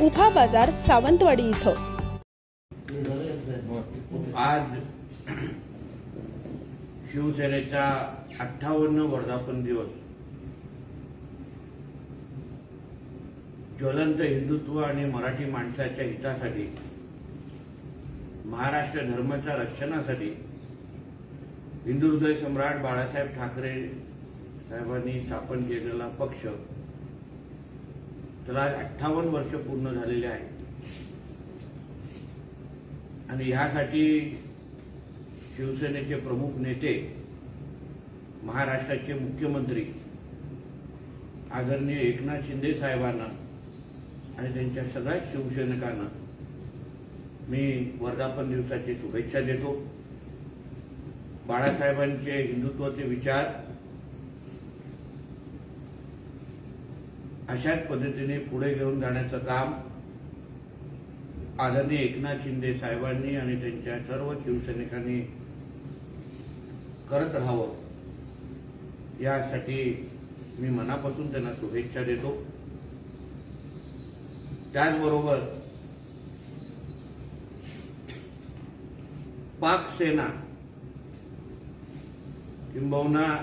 उफा बाजार सावंतवाडी इथं. आज शिवसेनेचा अठ्ठावन्न वर्धापन दिवस. ज्वलंत हिंदुत्व आणि मराठी माणसाच्या हितासाठी महाराष्ट्र धर्माच्या रक्षणासाठी हिंदू हृदय सम्राट बाळासाहेब ठाकरे साहेबांनी स्थापन केलेला पक्ष त्याला अठ्ठावन्न वर्ष पूर्ण झालेले आहे. आणि ह्यासाठी शिवसेनेचे प्रमुख नेते महाराष्ट्राचे मुख्यमंत्री आदरणीय एकनाथ शिंदे साहेबांना आणि त्यांच्या सगळ्या शिवसैनिकांना मी वर्धापन दिवसाची शुभेच्छा देतो. बाळासाहेबांचे हिंदुत्वाचे विचार अशाच पद्धतीने पुढे घेऊन जाण्याचं काम आदरणीय एकनाथ शिंदे साहेबांनी आणि त्यांच्या सर्व शिवसैनिकांनी करत राहावं. यासाठी मी मनापासून त्यांना शुभेच्छा देतो. त्याचबरोबर पाक सेना किंबहुना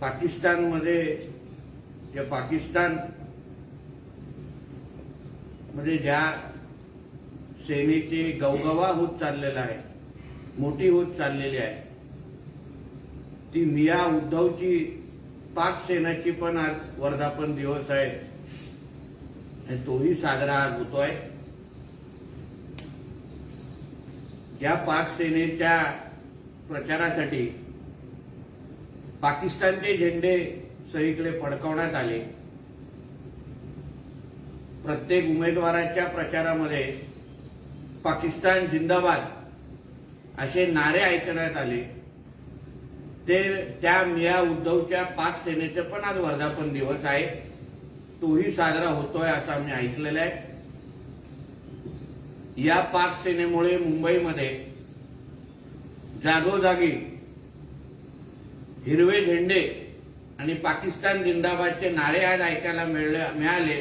पाकिस्तानमध्ये जे पाकिस्तानमध्ये ज्या सेनेची गवगवा होत चाललेला आहे मोठी होत चाललेली आहे ती मिया उद्धवची पाक सेनाची पण आज वर्धापन दिवस आहे. आणि तोही साजरा आज होतोय. या पाक सेनेच्या प्रचारासाठी पाकिस्तानचे झेंडे सगळीकडे फडकवण्यात आले. प्रत्येक उमेदवाराच्या प्रचारामध्ये पाकिस्तान जिंदाबाद असे नारे ऐकण्यात आले. ते त्या मिया उद्धवच्या पाक सेनेचे पण आज वर्धापन दिवस आहे. तोही साजरा होतोय असं आम्ही ऐकलेलं आहे. या पाक सेनेमुळे मुंबईमध्ये जागोजागी हिरवे झेंडे आणि पाकिस्तान जिंदाबादचे नारे आज ऐकायला मिळाले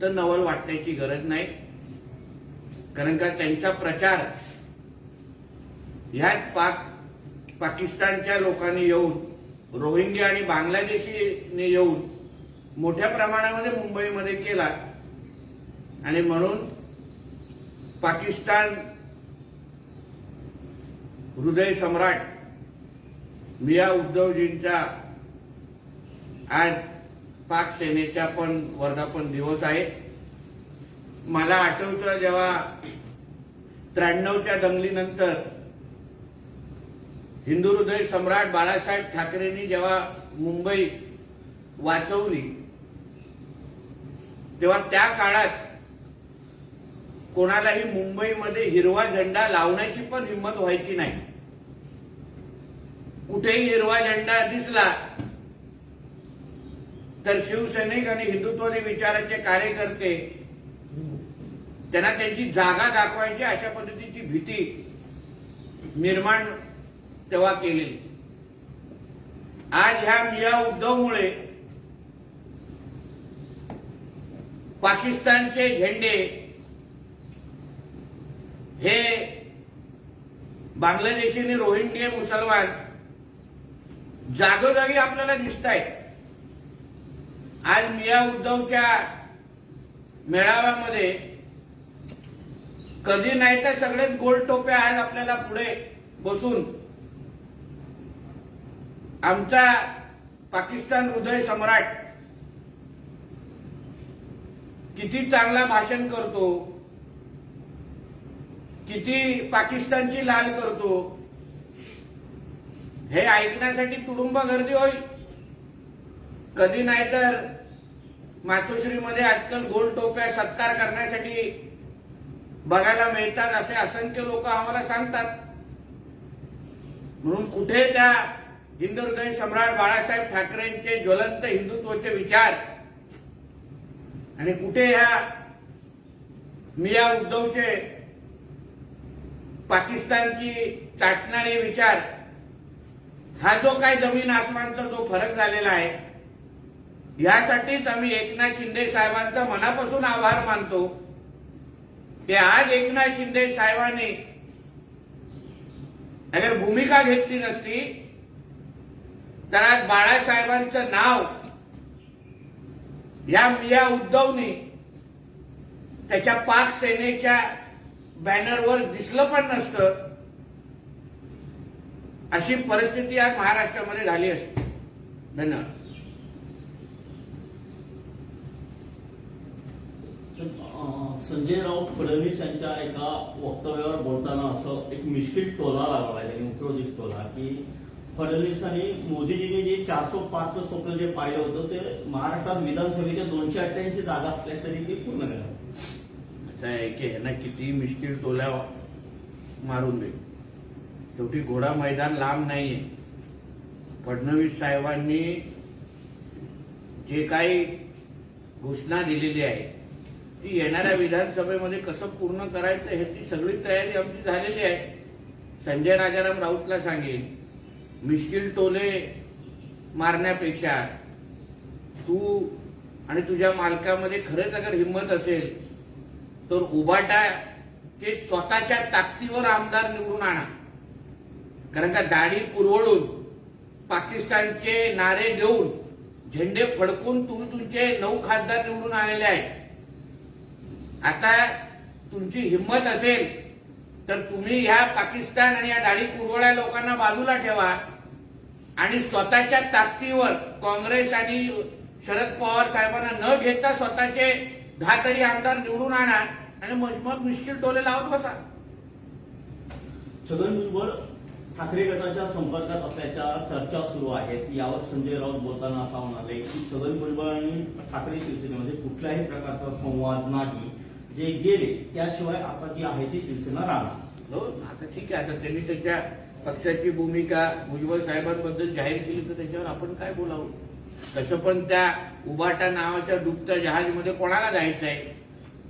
तर नवल वाटण्याची गरज नाही. कारण का त्यांचा प्रचार ह्याच पाक पाकिस्तानच्या लोकांनी येऊन रोहिंग्या आणि बांगलादेशीने येऊन मोठ्या प्रमाणामध्ये मुंबईमध्ये केला. आणि म्हणून पाकिस्तान हृदय सम्राट मिया उद्धवजींचा आज पाक सेनेचा पण वर्धापन दिवस आहे. मला आठवतं जेव्हा त्र्याण्णवच्या दंगलीनंतर हिंदू हृदय सम्राट बाळासाहेब ठाकरेंनी जेव्हा मुंबई वाचवली तेव्हा त्या काळात कोणालाही मुंबईमध्ये हिरवा झेंडा लावण्याची पण हिंमत व्हायची नाही. कुठेही हिरवा झेंडा दिसला तर शिवसैनिक आणि हिंदुत्ववादी विचाराचे कार्यकर्ते त्यांना त्यांची जागा दाखवायची अशा पद्धतीची भीती निर्माण तेव्हा केलेली आज ह्या मिया उद्धवमुळे पाकिस्तानचे झेंडे हे बांगलादेशी आणि रोहिंग्या मुसलमान जागोजागी आपल्याला दिसत आहेत आज मिया उद्धवच्या मेळाव्यामध्ये कधी नाही तर सगळेच गोल टोपे आज आपल्याला पुढे बसून आमचा पाकिस्तान हृदय सम्राट किती चांगला भाषण करतो किती पाकिस्तानची लाल करतो हे ऐकण्यासाठी तुडुंब गर्दी होईल. कधी नाही तर मातोश्रीमध्ये आजकाल गोल टोप्या सत्कार करण्यासाठी बघायला मिळतात असे असंख्य लोक आम्हाला सांगतात. म्हणून कुठे त्या हिंदुहृदय सम्राट बाळासाहेब ठाकरेंचे ज्वलंत हिंदुत्वाचे विचार? आणि कुठे ह्या मिया उद्धवचे पाकिस्तानची चाटणारे विचार? हा जो काय जमीन आसमानचा जो फरक झालेला आहे यासाठीच आम्ही एकनाथ शिंदे साहेबांचा मनापासून आभार मानतो. की आज एकनाथ शिंदे साहेबांनी अगर भूमिका घेतली नसती तर आज बाळासाहेबांचं नाव या मिया उद्धवनी त्याच्या पाक सेनेच्या बॅनरवर दिसलं पण नसतं. अशी परिस्थिती आज महाराष्ट्रामध्ये झाली असते. धन्यवाद. संजय राऊत फडणवीस यांच्या एका वक्तव्यावर बोलताना असं एक मिश्किल टोला लागला आहे टोला की फडणवीस आणि मोदीजींनी जे चारशे पाचचं स्वप्न जे पाहिलं होतं ते महाराष्ट्रात विधानसभेच्या दोनशे अठ्ठ्याऐंशी जागा असल्या तरी ते पूर्ण केलं असं आहे की ह्यांना किती मिश्किल टोल्या मारून दे. शेवटी घोडा मैदान लांब नाहीये. फडणवीस साहेबांनी जे काही घोषणा दिलेली आहे ती येणाऱ्या विधानसभेमध्ये कसं पूर्ण करायचं ह्याची सगळी तयारी आमची झालेली आहे. संजय राजाराम राऊतला सांगेन मिश्किल टोले मारण्यापेक्षा तू आणि तुझ्या मालकामध्ये खरंच अगर हिंमत असेल तर उबाटा ते स्वतःच्या ताकदीवर आमदार निवडून आणा. कारण का दाढी कुरवळून पाकिस्तानचे नारे देऊन झेंडे फडकून तुम्ही तुमचे नऊ खासदार निवडून आलेले आहेत. आता तुमची हिंमत असेल तर तुम्ही ह्या पाकिस्तान आणि या दाढी कुरवळ्या लोकांना बाजूला ठेवा आणि स्वतःच्या ताकदीवर काँग्रेस आणि शरद पवार साहेबांना न घेता स्वतःचे दहा तरी आमदार निवडून आणा आणि मग मिश्किल टोले लावत बसा. छगन भुजबळ ठाकरे गटाच्या संपर्कात असल्याच्या चर्चा सुरू आहेत. यावर संजय राऊत बोलताना असा म्हणाले की छगन भुजबळ आणि ठाकरे शिवसेनेमध्ये कुठल्याही प्रकारचा संवाद नाही. जे गेले त्याशिवाय आता जी आहे ती शिवसेना राहणार. हो आता ठीक आहे. आता त्यांनी त्याच्या पक्षाची भूमिका भुजबळ साहेबांबद्दल जाहीर केली तर त्याच्यावर आपण काय बोलावं? तसं पण त्या उबाटा नावाच्या डुबत्या जहाजमध्ये कोणाला जायचं आहे?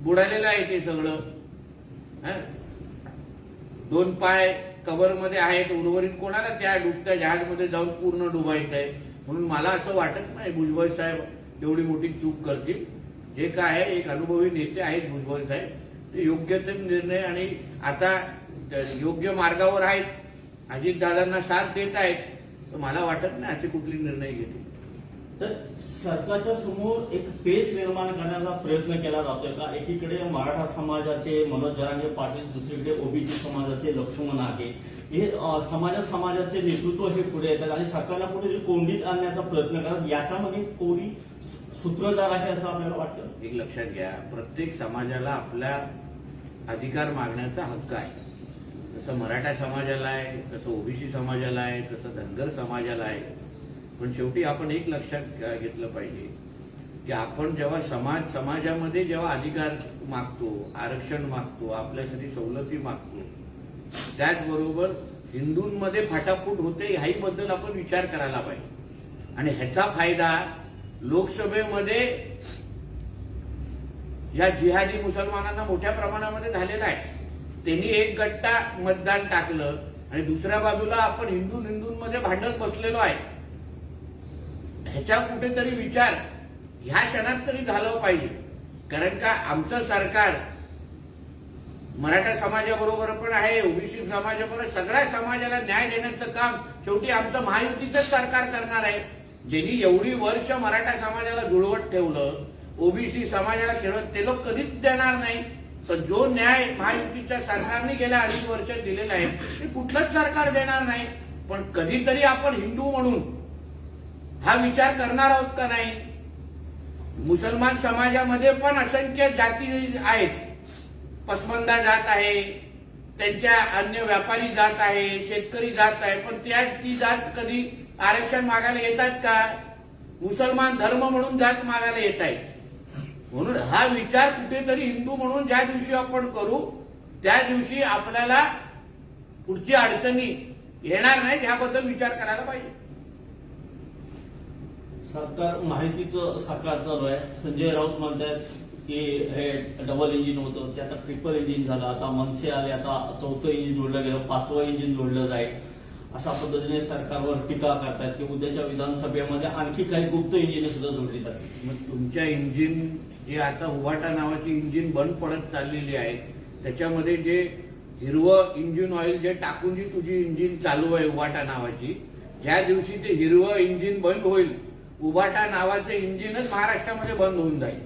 बुडालेलं आहे ते सगळं. दोन पाय कव्हरमध्ये आहेत उर्वरित कोणाला त्या डुबत्या जहाजमध्ये जाऊन पूर्ण डुबायचं आहे म्हणून मला असं वाटत नाही भुजबळ साहेब एवढी मोठी चूक करतील. जे काय आहे एक अनुभवी नेते आहेत भुजबळ साहेब ते योग्य ते निर्णय आणि आता योग्य मार्गावर आहेत. अजितदादांना साथ देत आहेत. तर मला वाटत नाही असे कुठले निर्णय घेतील. तर सरकारच्या समोर एक पेस निर्माण करण्याचा प्रयत्न केला जातोय का? एकीकडे मराठा समाजाचे मनोज जरांगे पाटील दुसरीकडे ओबीसी समाजाचे लक्ष्मण आहे हे समाजा समाजाचे नेतृत्व हे पुढे येतात आणि सरकारला कुठेतरी कोंडीत आणण्याचा प्रयत्न करतात याच्यामध्ये कोणी सूत्रधार आहे असं आपल्याला वाटतं? एक लक्षात घ्या प्रत्येक समाजाला आपला अधिकार मागण्याचा हक्क आहे. तसं मराठा समाजाला आहे तसं ओबीसी समाजाला आहे तसं धनगर समाजाला आहे. पण शेवटी आपण एक लक्षात घेतलं पाहिजे की आपण जेव्हा समाज समाजामध्ये जेव्हा अधिकार मागतो आरक्षण मागतो आपल्यासाठी सवलती मागतो त्याचबरोबर हिंदूंमध्ये फाटाफूट होते ह्याही बद्दल आपण विचार करायला पाहिजे. आणि ह्याचा फायदा लोकसभेमध्ये या जिहादी मुसलमानांना मोठ्या प्रमाणामध्ये झालेला आहे. त्यांनी एक गट्टा मतदान टाकलं आणि दुसऱ्या बाजूला आपण हिंदू हिंदूंमध्ये भांडत बसलेलो आहे. ह्याच्या कुठेतरी विचार ह्या क्षणात तरी झालं पाहिजे. कारण का आमचं सरकार मराठा समाजाबरोबर पण आहे ओबीसी समाजाबरोबर सगळ्या समाजाला न्याय देण्याचं काम शेवटी आमचं महायुतीचंच सरकार करणार आहे. ज्यांनी एवढी वर्ष मराठा समाजाला जुळवत ठेवलं ओबीसी समाजाला खेळत ते लोक कधीच देणार नाही. तर जो न्याय महायुतीच्या सरकारने गेल्या अडीच वर्षात दिलेला आहे ते कुठलंच सरकार देणार नाही. पण कधीतरी आपण हिंदू म्हणून हा विचार करणार आहोत का नाही? मुसलमान समाजामध्ये पण असंख्य जाती आहेत. पसमंदा जात आहे त्यांच्या अन्य व्यापारी जात आहे शेतकरी जात आहे पण त्या ती जात कधी आरक्षण मागायला येतात का? मुसलमान धर्म म्हणून जात मागायला येत आहेत. म्हणून हा विचार कुठेतरी हिंदू म्हणून ज्या दिवशी आपण करू त्या दिवशी आपल्याला पुढची अडचणी येणार नाही ह्याबद्दल विचार करायला पाहिजे. सरकार माहितीचं सरकार चालू आहे. संजय राऊत म्हणतात की हे डबल इंजिन होतं ते आता ट्रिपल इंजिन झालं. आता मनसे आले आता चौथं इंजिन जोडलं गेलं पाचवं इंजिन जोडलं जाईल. अशा पद्धतीने सरकारवर टीका करतात की उद्याच्या विधानसभेमध्ये आणखी काही गुप्त इंजिन सुद्धा जोडली जातात मग तुमच्या इंजिन जे आता उभाटा नावाची इंजिन बंद पडत चाललेली आहे. त्याच्यामध्ये जे हिरवं इंजिन ऑइल जे टाकून जी तुझी इंजिन चालू आहे उभाटा नावाची ज्या दिवशी ते हिरवं इंजिन बंद होईल. उभाटा नावाचं इंजिनच महाराष्ट्रामध्ये बंद होऊन जाईल.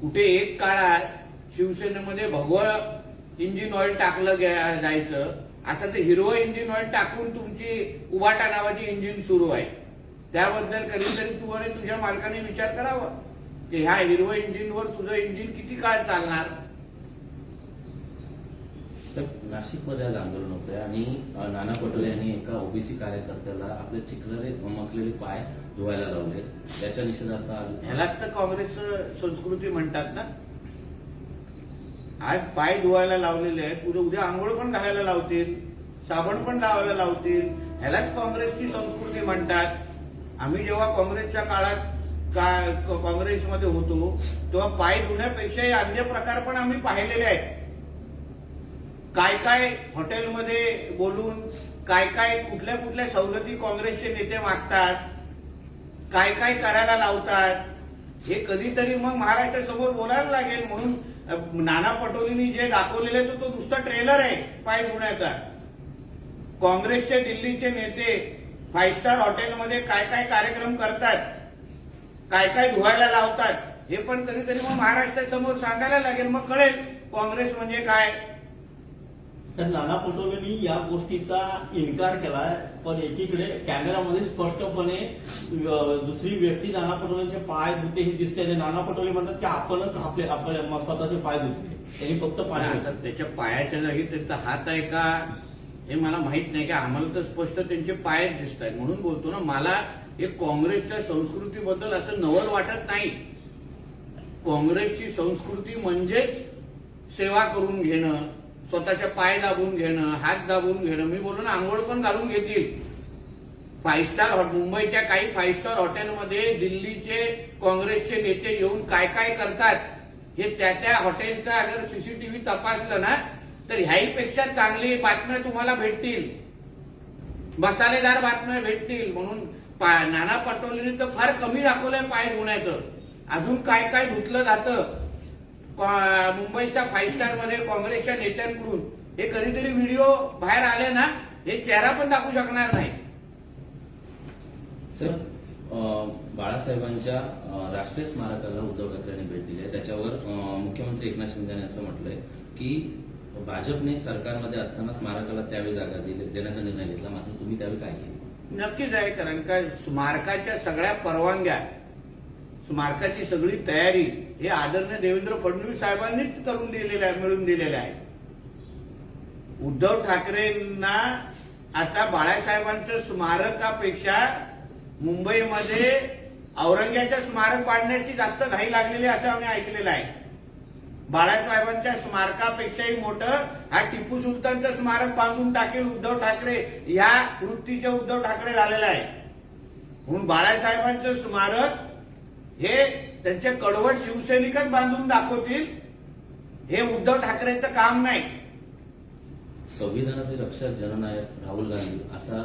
कुठे एक काळात शिवसेनेमध्ये भगवं इंजिन ऑइल टाकलं जायचं आता ते हिरवं इंजिन ऑइल टाकून तुमची उभाटा नावाची इंजिन सुरू आहे. त्याबद्दल कधीतरी तू आणि तुझ्या मालकाने विचार करावा. की ह्या हिरवं इंजिनवर तुझं इंजिन किती काळ चालणार? नाशिकमध्ये आज आंदोलन होतंय आणि नाना पटोले यांनी एका ओबीसी कार्यकर्त्याला आपले चिखलरे मकलेले पाय धुवायला लावले त्याच्या निषेधार्थ आज ह्यालाच तर काँग्रेस संस्कृती म्हणतात ना? आज पाय धुवायला लावलेले आहेत. उद्या उद्या आंघोळ पण घालायला लावतील. साबण पण लावायला लावतील. ह्यालाच काँग्रेसची संस्कृती म्हणतात. आम्ही जेव्हा काँग्रेसच्या काळात का- काँग्रेसमध्ये होतो तेव्हा पाय धुण्यापेक्षाही अन्य प्रकार पण आम्ही पाहिलेले आहेत. काय काय हॉटेलमध्ये बोलून काय काय कुठल्या कुठल्या सवलती काँग्रेसचे नेते मागतात काय काय करायला लावतात हे कधीतरी मग महाराष्ट्रासमोर बोलायला लागेल म्हणून नाना पटोलेंनी जे दाखवलेले आहे तो नुसता ट्रेलर आहे पाय धुण्याचा. काँग्रेसचे दिल्लीचे नेते फाईव्ह स्टार हॉटेलमध्ये काय काय कार्यक्रम करतात काय काय धुवायला लावतात हे पण कधीतरी मग महाराष्ट्रासमोर सांगायला लागेल. मग कळेल काँग्रेस म्हणजे काय. तर नाना पटोलेंनी या गोष्टीचा इन्कार केलाय पण एकीकडे कॅमेरामध्ये स्पष्टपणे दुसरी व्यक्ती नाना पटोलेंचे पाय धुते हे दिसते आणि नाना पटोले म्हणतात की आपणच आपले आपले स्वतःचे पाय धुतले त्यांनी फक्त पाय. त्याच्या पायाच्या जागी त्यांचा हात आहे का हे मला माहीत नाही की आम्हाला तर स्पष्ट त्यांचे पाय दिसत आहेत. म्हणून बोलतो ना मला हे काँग्रेसच्या संस्कृतीबद्दल असं नवल वाटत नाही. काँग्रेसची संस्कृती म्हणजेच सेवा करून घेणं स्वतःच्या पाय दाबून घेणं हात दाबून घेणं. मी बोलून ना आंघोळ पण घालून घेतील. फाईव्ह स्टार हॉटेल मुंबईच्या काही फाईव्ह स्टार हॉटेलमध्ये दिल्लीचे काँग्रेसचे नेते येऊन काय काय करतात हे त्या त्या हॉटेलचा अगर सीसीटीव्ही तपासलं ना तर ह्याहीपेक्षा चांगली बातम्या तुम्हाला भेटतील. मसालेदार बातम्या भेटतील. म्हणून नाना पटोलेंनी तर फार कमी दाखवलंय पाय धुण्याचं. अजून काय काय धुतलं जातं? मुंबईच्या फाईव्ह स्टारमध्ये काँग्रेसच्या नेत्यांकडून हे कधीतरी व्हिडिओ बाहेर आले ना हे चेहरा पण दाखवू शकणार नाही. सर बाळासाहेबांच्या राष्ट्रीय स्मारकाला उद्धव ठाकरेंनी भेट दिली आहे. त्याच्यावर मुख्यमंत्री एकनाथ शिंदे असं म्हटलंय की भाजपने सरकारमध्ये असताना स्मारकाला त्यावेळी जागा दिली देण्याचा निर्णय घेतला. मात्र तुम्ही त्यावेळी काय केलं? नक्कीच आहे कारण का स्मारकाच्या सगळ्या परवानग्या स्मारकाची सगळी तयारी हे आदरणीय देवेंद्र फडणवीस साहेबांनीच करून दिलेल्या आहे मिळून दिलेलं आहे उद्धव ठाकरेंना आता बाळासाहेबांच्या स्मारकापेक्षा मुंबईमध्ये औरंग्याच्या स्मारक पाडण्याची जास्त घाई लागलेली आहे असं आम्ही ऐकलेलं आहे. बाळासाहेबांच्या स्मारकापेक्षाही मोठं हा टिपू सुलतानचं स्मारक बांधून टाकेल उद्धव ठाकरे या वृत्तीचे उद्धव ठाकरे झालेला आहे. म्हणून बाळासाहेबांचं स्मारक हे त्यांचे कडवट शिवसैनिकच बांधून दाखवतील. हे उद्धव ठाकरेंचं काम नाही. संविधानाचे रक्षक जननायक राहुल गांधी असा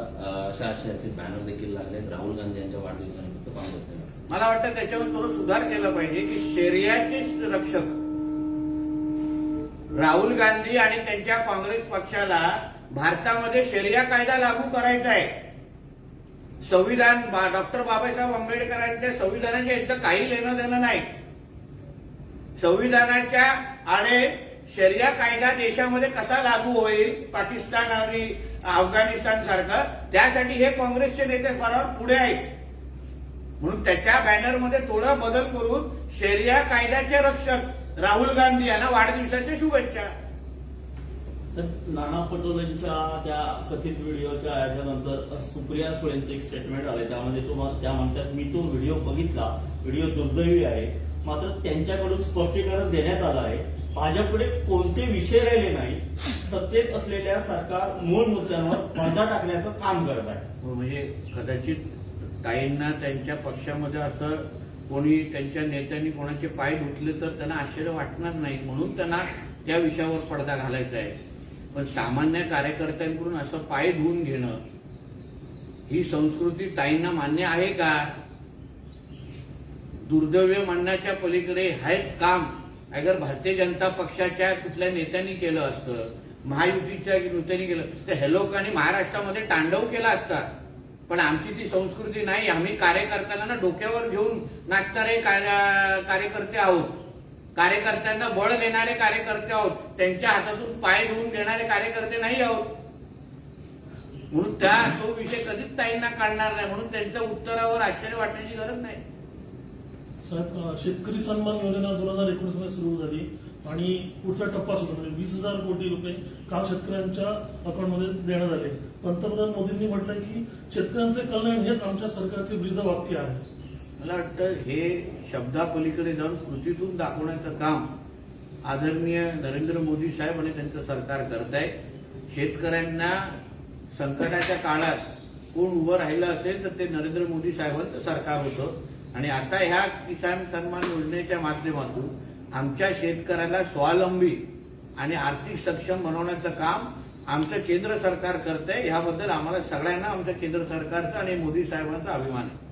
अशा आशयाचे बॅनर देखील लागले राहुल गांधी यांच्या वाढदिवसानिमित्त काँग्रेसने मला वाटतं त्याच्यावर थोडं सुधार केला पाहिजे की शरियाचे रक्षक राहुल गांधी आणि त्यांच्या काँग्रेस पक्षाला भारतामध्ये शरिया कायदा लागू करायचा आहे. संविधान डॉक्टर बाबासाहेब आंबेडकरांच्या संविधानाच्या इथं काही लेणं देणं नाही. संविधानाच्या आणि शर्या कायदा देशामध्ये कसा लागू होईल पाकिस्तान आणि अफगाणिस्तान सारखं त्यासाठी हे काँग्रेसचे नेते फरार पुढे आहेत. म्हणून त्याच्या बॅनरमध्ये थोडा बदल करून शरिया कायद्याचे रक्षक राहुल गांधी यांना वाढदिवसाच्या शुभेच्छा. नाना पटोलेंच्या त्या कथित व्हिडिओच्या याच्यानंतर सुप्रिया सुळेंचं एक स्टेटमेंट आलंय. त्यामध्ये तो त्या म्हणतात मी तो व्हिडिओ बघितला. व्हिडिओ दुर्दैवी आहे. मात्र त्यांच्याकडून स्पष्टीकरण देण्यात आलं आहे. भाजपकडे कोणते विषय राहिले नाही. सत्तेत असलेल्या सरकार मूळ मुद्द्यांवर पडदा टाकण्याचं काम करत आहे. हो, म्हणजे कदाचित ताईंना त्यांच्या पक्षामध्ये असं कोणी त्यांच्या नेत्यांनी कोणाचे पाय धुतले तर त्यांना आश्चर्य वाटणार नाही म्हणून त्यांना त्या विषयावर पडदा घालायचा आहे. पण सामान्य कार्यकर्त्यांकडून असं पाय धुवून घेणं ही संस्कृती ताईंना मान्य आहे का? दुर्दैव्य म्हणण्याच्या पलीकडे हेच काम. अगर भारतीय जनता पक्षाच्या कुठल्या नेत्यांनी केलं असतं महायुतीच्या नेत्यांनी केलं तर हे लोकांनी महाराष्ट्रामध्ये तांडव केला असता. पण आमची ती संस्कृती नाही आम्ही कार्यकर्त्यांना डोक्यावर घेऊन नाचणारे कार्य- कार्यकर्ते आहोत. कार्यकर्त्यांना बळ देणारे कार्यकर्ते आहोत. त्यांच्या हातातून पाय धुवून घेणारे कार्यकर्ते नाही आहोत. म्हणून त्या तो विषय कधीच ताईंना काढणार नाही. म्हणून त्यांच्या उत्तरावर आश्चर्य वाटण्याची गरज नाही. शेतकरी सन्मान योजना दोन हजार एकोणीसमध्ये सुरू झाली आणि पुढचा टप्पा सुरू म्हणजे वीस हजार कोटी रुपये काल शेतकऱ्यांच्या अकाउंटमध्ये देण्यात आले. पंतप्रधान मोदींनी म्हटलं की शेतकऱ्यांचे कल्याण हेच आमच्या सरकारचे ब्रीद वाक्य आहे. मला वाटतं हे शब्दापलीकडे जाऊन कृतीतून दाखवण्याचं काम आदरणीय नरेंद्र मोदी साहेब आणि त्यांचं सरकार करत आहे. शेतकऱ्यांना संकटाच्या काळात कोण उभं राहिलं असेल तर ते नरेंद्र मोदी साहेबांचं सरकार होतं. आणि आता ह्या किसान सन्मान योजनेच्या माध्यमातून आमच्या शेतकऱ्याला स्वावलंबी आणि आर्थिक सक्षम बनवण्याचं काम आमचं केंद्र सरकार करत आहे ह्याबद्दल आम्हाला सगळ्यांना आमच्या केंद्र सरकारचं आणि मोदी साहेबांचा अभिमान आहे.